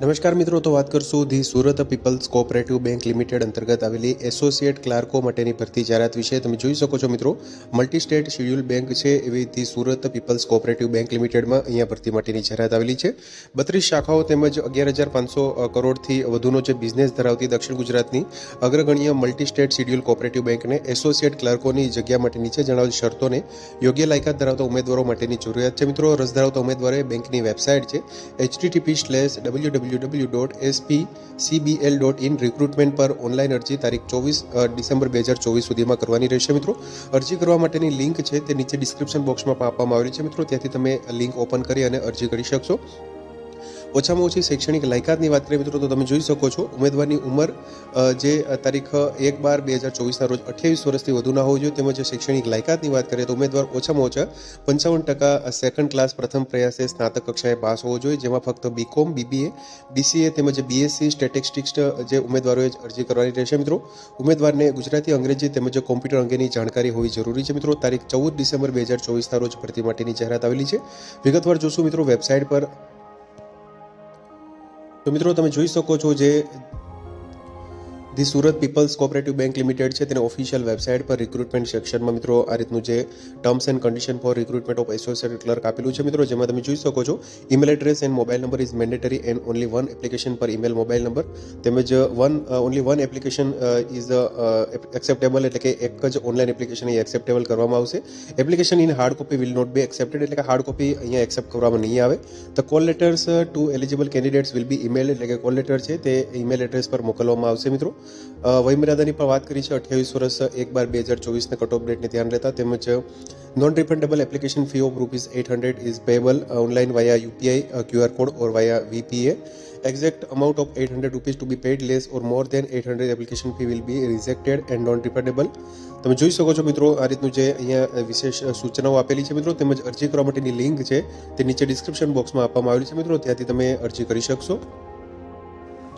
નમસ્કાર મિત્રો, તો વાત કરશું the Surat people's cooperative bank limited અંતર્ગત આવેલી એસોસિએટ ક્લાર્કો માટેની ભરતી જાહેરાત વિશે તમે જોઈ શકો છો મિત્રો. મલ્ટી સ્ટેટ શેડ્યુલ બેંક છે એવી the Surat people's cooperative bank લિમિટેડમાં અહીંયા ભરતી માટેની જાહેરાત આવેલી છે. બત્રીસ શાખાઓ તેમજ અગિયાર હજાર પાંચસો કરોડથી વધુનો જે બિઝનેસ ધરાવતી દક્ષિણ ગુજરાતની અગ્રગણ્ય મલ્ટી સ્ટેટ શેડ્યુલ કોઓપરેટિવ બેંકને એસોસિએટ ક્લાર્કોની જગ્યા માટેની છે. જણાવેલ શરતોને યોગ્ય લાયકાત ધરાવતા ઉમેદવારો માટેની જરૂરિયાત છે મિત્રો. રસ ધરાવતા ઉમેદવારે બેંકની વેબસાઇટ છે, HTTP slash W W W dot SP CBL dot in recruitment પર ઓનલાઈન અરજી તારીખ ચોવીસ ડિસેમ્બર બે હજાર ચોવીસ સુધીમાં કરવાની રહેશે મિત્રો. અરજી કરવા માટેની લિંક છે તે નીચે ડિસ્ક્રિપ્શન બોક્સમાં આપવામાં આવેલી છે મિત્રો. ત્યાંથી તમે લિંક ઓપન કરી અને અરજી કરી શકશો. ઓછામાં ઓછી શૈક્ષણિક લાયકાતની વાત કરીએ મિત્રો, તો તમે જોઈ શકો છો, ઉમેદવારની ઉંમર જે તારીખ એક બાર બે હજાર ચોવીસના રોજ અઠ્યાવીસ વર્ષથી વધુ ના હોવી જોઈએ, તેમજ શૈક્ષણિક લાયકાતની વાત કરીએ તો ઉમેદવાર ઓછામાં ઓછા પંચાવન ટકા સેકન્ડ ક્લાસ પ્રથમ પ્રયાસે સ્નાતક કક્ષાએ પાસ હોવો જોઈએ, જેમાં ફક્ત બીકોમ બીબીએ બીસીએ તેમજ બીએસસી સ્ટેટિસ્ટિક્સ જે ઉમેદવારોએ અરજી કરવાની રહેશે મિત્રો. ઉમેદવારને ગુજરાતી, અંગ્રેજી તેમજ કોમ્પ્યુટર અંગેની જાણકારી હોવી જરૂરી છે મિત્રો. તારીખ ચૌદ ડિસેમ્બર બે હજાર ચોવીસના રોજ ભરતી માટેની જાહેરાત આવેલી છે. વિગતવાર જોશું મિત્રો, વેબસાઇટ પર તો મિત્રો તમે જોઈ શકો છો જે the Surat people's cooperative bank limited છે. તેની ઓફિશિયલ વેબસાઇટ પર રિક્રુટમેન્ટ સેક્શનમાં મિત્રો આ રીતનું જે terms and condition for recruitment of associate clerk આપેલું છે મિત્રો, જેમાં તમે જોઈ શકો છો. Email address and mobile number is mandatory and only one application પર ઇમેલ મોબાઈલ નંબર. તેમજ one only one application is acceptable એટલે કે એક જ ઓનલાઈન એપ્લિકેશન અહીં એક્સેપ્ટેબલ કરવામાં આવશે. Application in hard copy will not be accepted એટલે કે હાર્ડ કોપી અહીંયા એક્સેપ્ટ કરવામાં નહીં આવે. The call letters to eligible candidates will be email એટલે કે કોલ લેટર છે તે ઈમેલ એડ્રેસ પર મોકલવામાં આવશે મિત્રો. વયમર્યાદાની પણ વાત કરી છે, અઠ્યાવીસ વર્ષ, એક બાર બે હજાર ચોવીસના કટ ઓફ ડેટને ધ્યાન લેતા તેમજ non refundable application fee of rupees eight hundred is payable online via UPI QR code or via VPA exact amount of 800 rupees to be paid, less or more than 800 application fee will be rejected and non refundable તમે જોઈ શકો છો મિત્રો, આ રીતનું જે અહીંયા વિશેષ સૂચનાઓ આપેલી છે મિત્રો, તેમજ અરજી કરવા માટેની લિંક છે, તે નીચે ડિસ્ક્રિપ્શન બોક્સમાં આપવામાં આવેલી છે મિત્રો, ત્યાંથી તમે અરજી કરી શકશો.